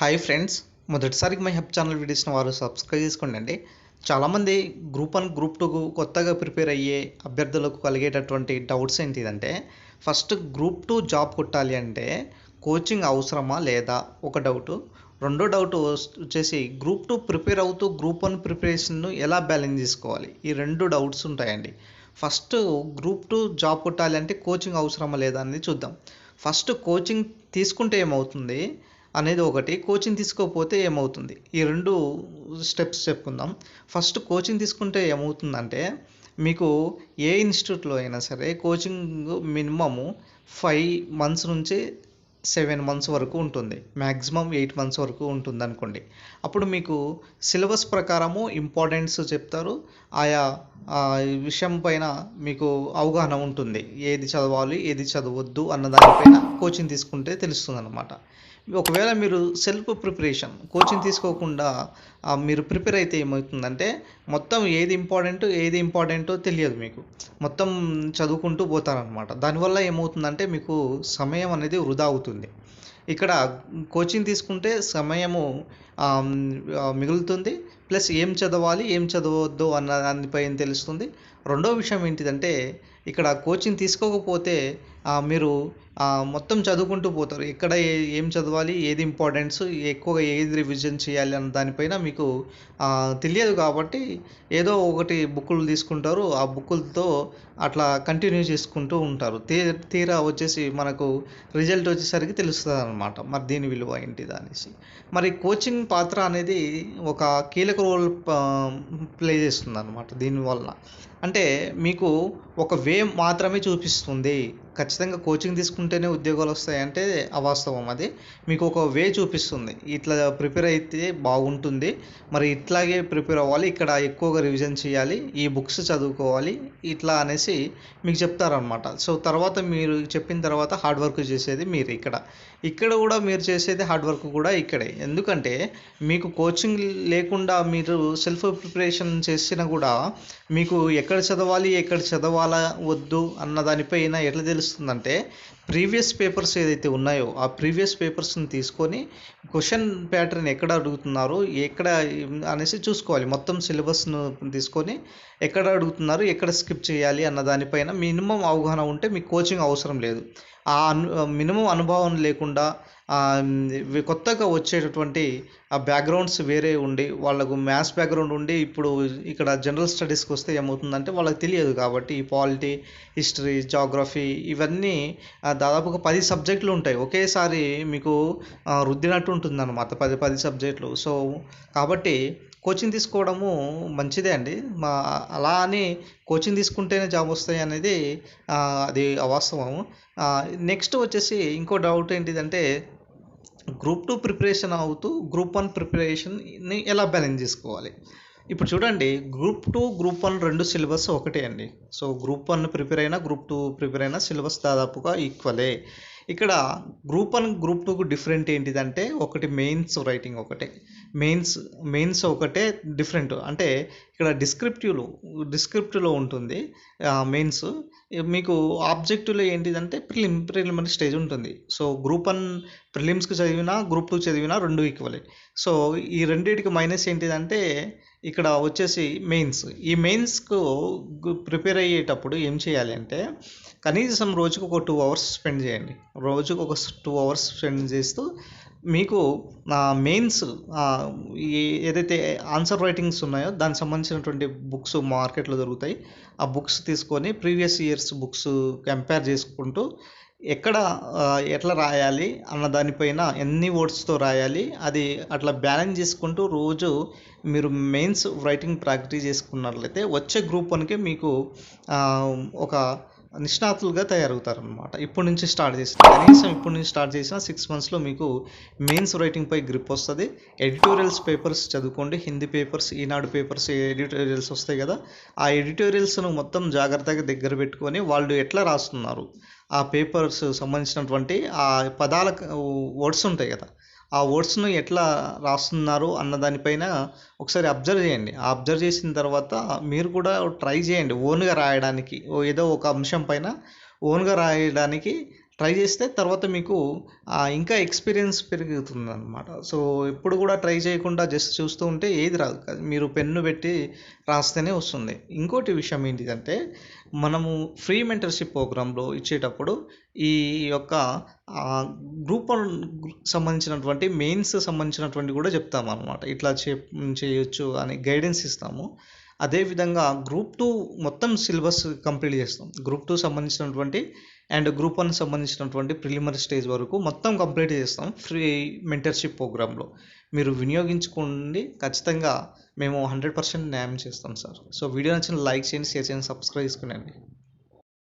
Hi friends మొదటిసారికి my help channel వీడియోస్ని వారు సబ్స్క్రైబ్ చేసుకోండి అండి చాలామంది గ్రూప్ వన్ గ్రూప్ టూకు కొత్తగా ప్రిపేర్ అయ్యే అభ్యర్థులకు కలిగేటటువంటి డౌట్స్ ఏంటిదంటే ఫస్ట్ గ్రూప్ టూ జాబ్ కొట్టాలి అంటే కోచింగ్ అవసరమా లేదా? ఒక డౌట్ రెండో డౌట్ వచ్చేసి గ్రూప్ టూ ప్రిపేర్ అవుతూ గ్రూప్ వన్ ప్రిపరేషన్ను ఎలా బ్యాలెన్స్ చేసుకోవాలి? ఈ రెండు డౌట్స్ ఉంటాయండి. ఫస్ట్ గ్రూప్ టూ జాబ్ కొట్టాలి అంటే కోచింగ్ అవసరమా లేదా అనేది చూద్దాం. ఫస్ట్ కోచింగ్ తీసుకుంటే ఏమవుతుంది? అనేది ఒకటి. కోచింగ్ తీసుకోకపోతే ఏమవుతుంది? ఈ రెండు స్టెప్స్ చెప్పుకుందాం. ఫస్ట్ కోచింగ్ తీసుకుంటే ఏమవుతుందంటే మీకు ఏ ఇన్స్టిట్యూట్లో అయినా సరే కోచింగ్ మినిమము ఫైవ్ మంత్స్ నుంచి సెవెన్ మంత్స్ వరకు ఉంటుంది. మ్యాక్సిమం ఎయిట్ మంత్స్ వరకు ఉంటుంది అనుకోండి. అప్పుడు మీకు సిలబస్ ప్రకారము ఇంపార్టెన్స్ చెప్తారు. ఆయా విషయం పైన మీకు అవగాహన ఉంటుంది. ఏది చదవాలి ఏది చదవద్దు అన్న దానిపైన కోచింగ్ తీసుకుంటే తెలుస్తుంది అనమాట ఒకవేళ మీరు సెల్ఫ్ ప్రిపరేషన్ కోచింగ్ తీసుకోకుండా మీరు ప్రిపేర్ అయితే ఏమవుతుందంటే మొత్తం ఏది ఇంపార్టెంట్ ఏది ఇంపార్టెంటో తెలియదు మీకు. మొత్తం చదువుకుంటూ పోతారనమాట దానివల్ల ఏమవుతుందంటే మీకు సమయం అనేది వృధా అవుతుంది. ఇక్కడ కోచింగ్ తీసుకుంటే సమయము మిగులుతుంది. ప్లస్ ఏం చదవాలి ఏం చదవద్దు అన్న దానిపైన తెలుస్తుంది. రెండో విషయం ఏంటిదంటే ఇక్కడ కోచింగ్ తీసుకోకపోతే మీరు మొత్తం చదువుకుంటూ పోతారు. ఎక్కడ ఏ- ఏం చదవాలి ఏది ఇంపార్టెన్స్ ఎక్కువగా ఏది రివిజన్ చేయాలి అన్న దానిపైన మీకు తెలియదు కాబట్టి ఏదో ఒకటి బుక్కులు తీసుకుంటారు. ఆ బుక్కులతో అట్లా కంటిన్యూ చేసుకుంటూ ఉంటారు. తీ తీరా వచ్చేసి మనకు రిజల్ట్ వచ్చేసరికి తెలుస్తుంది అనమాట మరి దీని విలువ ఏంటిది అనేసి. మరి కోచింగ్ పాత్ర అనేది ఒక కీలక రోల్ ప్లే చేస్తుంది అనమాట దీనివల్ల అంటే మీకు ఒక వే మాత్రమే చూపిస్తుంది. ఖచ్చితంగా కోచింగ్ తీసుకుంటేనే ఉద్యోగాలు వస్తాయంటే అవాస్తవం అది. మీకు ఒక వే చూపిస్తుంది. ఇట్లా ప్రిపేర్ అయితే బాగుంటుంది. మరి ఇట్లాగే ప్రిపేర్ అవ్వాలి. ఇక్కడ ఎక్కువగా రివిజన్ చేయాలి. ఈ బుక్స్ చదువుకోవాలి. ఇట్లా అనేసి మీకు చెప్తారనమాట సో తర్వాత మీరు చెప్పిన తర్వాత హార్డ్ వర్క్ చేసేది మీరు ఇక్కడ. ఇక్కడ కూడా మీరు చేసేది హార్డ్ వర్క్ కూడా ఇక్కడే. ఎందుకంటే మీకు కోచింగ్ లేకుండా మీరు సెల్ఫ్ ప్రిపరేషన్ చేసినా కూడా మీకు ఎక్కడ చదవాలి ఎక్కడ చదవాలా వద్దు అన్న దానిపైన ఎట్లా తెలుసు తెలుస్తుందంటే ప్రీవియస్ పేపర్స్ ఏదైతే ఉన్నాయో ఆ ప్రీవియస్ పేపర్స్ని తీసుకొని క్వశ్చన్ ప్యాటర్న్ ఎక్కడ అడుగుతున్నారు ఎక్కడ అనేసి చూసుకోవాలి. మొత్తం సిలబస్ను తీసుకొని ఎక్కడ అడుగుతున్నారు ఎక్కడ స్కిప్ చేయాలి అన్న దానిపైన మినిమం అవగాహన ఉంటే మీకు కోచింగ్ అవసరం లేదు. ఆ అను మినిమం అనుభవం లేకుండా కొత్తగా వచ్చేటటువంటి ఆ బ్యాక్గ్రౌండ్స్ వేరే ఉండి వాళ్ళకు మ్యాథ్స్ బ్యాక్గ్రౌండ్ ఉండి ఇప్పుడు ఇక్కడ జనరల్ స్టడీస్కి వస్తే ఏమవుతుందంటే వాళ్ళకి తెలియదు కాబట్టి ఈ పాలిటీ హిస్టరీ జాగ్రఫీ ఇవన్నీ దాదాపు ఒక పది సబ్జెక్టులు ఉంటాయి. ఒకేసారి మీకు రుద్దినట్టు ఉంటుంది అనమాట పది పది సబ్జెక్టులు. సో కాబట్టి కోచింగ్ తీసుకోవడము మంచిదే అండి. మా అలా అని కోచింగ్ తీసుకుంటేనే జాబ్ వస్తాయి అనేది అది అవాస్తవము నెక్స్ట్ వచ్చేసి ఇంకో డౌట్ ఏంటిదంటే గ్రూప్ టూ ప్రిపరేషన్ అవుతూ గ్రూప్ వన్ ప్రిపరేషన్ని ఎలా బ్యాలెన్స్ చేసుకోవాలి? ఇప్పుడు చూడండి గ్రూప్ టూ గ్రూప్ వన్ రెండు సిలబస్ ఒకటే అండి. సో గ్రూప్ వన్ ప్రిపేర్ అయినా గ్రూప్ టూ ప్రిపేర్ అయినా సిలబస్ దాదాపుగా ఈక్వలే ఇక్కడ గ్రూప్ వన్ గ్రూప్ టూకు డిఫరెంట్ ఏంటిదంటే ఒకటి మెయిన్స్ రైటింగ్ ఒకటే. మెయిన్స్ మెయిన్స్ ఒకటే డిఫరెంట్ అంటే ఇక్కడ డిస్క్రిప్టివ్లో డిస్క్రిప్టివ్లో ఉంటుంది మెయిన్స్ మీకు ఆబ్జెక్టివ్లో ఏంటిదంటే ప్రిలిమ్ ప్రిలిమినరీ స్టేజ్ ఉంటుంది. సో గ్రూప్ వన్ ప్రిలిమ్స్కి చదివినా గ్రూప్ టూ చదివినా రెండు ఈక్వలే సో ఈ రెండింటికి మైనస్ ఏంటిదంటే ఇక్కడ వచ్చేసి మెయిన్స్ ఈ మెయిన్స్కు ప్రిపేర్ అయ్యేటప్పుడు ఏం చేయాలి అంటే కనీసం రోజుకు ఒక టూ అవర్స్ స్పెండ్ చేయండి. రోజుకు ఒక టూ అవర్స్ స్పెండ్ చేస్తూ మీకు మెయిన్స్ ఏదైతే ఆన్సర్ రైటింగ్స్ ఉన్నాయో దానికి సంబంధించినటువంటి బుక్స్ మార్కెట్లో దొరుకుతాయి. ఆ బుక్స్ తీసుకొని ప్రీవియస్ ఇయర్స్ బుక్స్ కంపేర్ చేసుకుంటూ ఎక్కడ ఎట్లా రాయాలి అన్న దానిపైన ఎన్ని వర్డ్స్తో రాయాలి అది అట్లా బ్యాలెన్స్ చేసుకుంటూ రోజు మీరు మెయిన్స్ రైటింగ్ ప్రాక్టీస్ చేసుకున్నట్లయితే వచ్చే గ్రూప్ వన్కి మీకు ఒక నిష్ణాతులుగా తయారవుతారనమాట ఇప్పటి నుంచి స్టార్ట్ చేసిన కనీసం ఇప్పటి నుంచి స్టార్ట్ చేసిన సిక్స్ మంత్స్లో మీకు మెయిన్స్ రైటింగ్పై గ్రిప్ వస్తుంది. ఎడిటోరియల్స్ పేపర్స్ చదువుకోండి. Hindi papers Eenadu papers editorials వస్తాయి కదా? ఆ ఎడిటోరియల్స్ను మొత్తం జాగ్రత్తగా దగ్గర పెట్టుకొని వాళ్ళు ఎట్లా రాస్తున్నారు? ఆ పేపర్స్ సంబంధించినటువంటి ఆ పదాల వర్డ్స్ ఉంటాయి కదా? ఆ వర్డ్స్ను ఎట్లా రాస్తున్నారు అన్న దానిపైన ఒకసారి అబ్జర్వ్ చేయండి. ఆ అబ్జర్వ్ చేసిన తర్వాత మీరు కూడా ట్రై చేయండి ఓన్గా రాయడానికి. ఓ ఏదో ఒక అంశం పైన ఓన్గా రాయడానికి ట్రై చేస్తే తర్వాత మీకు ఇంకా ఎక్స్పీరియన్స్ పెరుగుతుంది అనమాట సో ఎప్పుడు కూడా ట్రై చేయకుండా జస్ట్ చూస్తూ ఉంటే ఏది రాదు. మీరు పెన్ను పెట్టి రాస్తేనే వస్తుంది. ఇంకోటి విషయం ఏంటిదంటే మనము ఫ్రీ మెంటర్షిప్ ప్రోగ్రాంలో ఇచ్చేటప్పుడు ఈ యొక్క గ్రూప్ సంబంధించినటువంటి మెయిన్స్ సంబంధించినటువంటి కూడా చెప్తాము అనమాట ఇట్లా చే చేయొచ్చు అని గైడెన్స్ ఇస్తాము. అదేవిధంగా గ్రూప్ టూ మొత్తం సిలబస్ కంప్లీట్ చేస్తాం. గ్రూప్ టూ సంబంధించినటువంటి అండ్ గ్రూప్ వన్ సంబంధించినటువంటి ప్రిలిమినరీ స్టేజ్ వరకు మొత్తం కంప్లీట్ చేస్తాం ఫ్రీ మెంటర్షిప్ ప్రోగ్రాంలో. మీరు వినియోగించుకోండి. ఖచ్చితంగా మేము హండ్రెడ్ పర్సెంట్ న్యాయం చేస్తాం సార్. సో వీడియో నచ్చిన లైక్ చేయండి షేర్ చేయండి సబ్స్క్రైబ్ చేసుకోండి.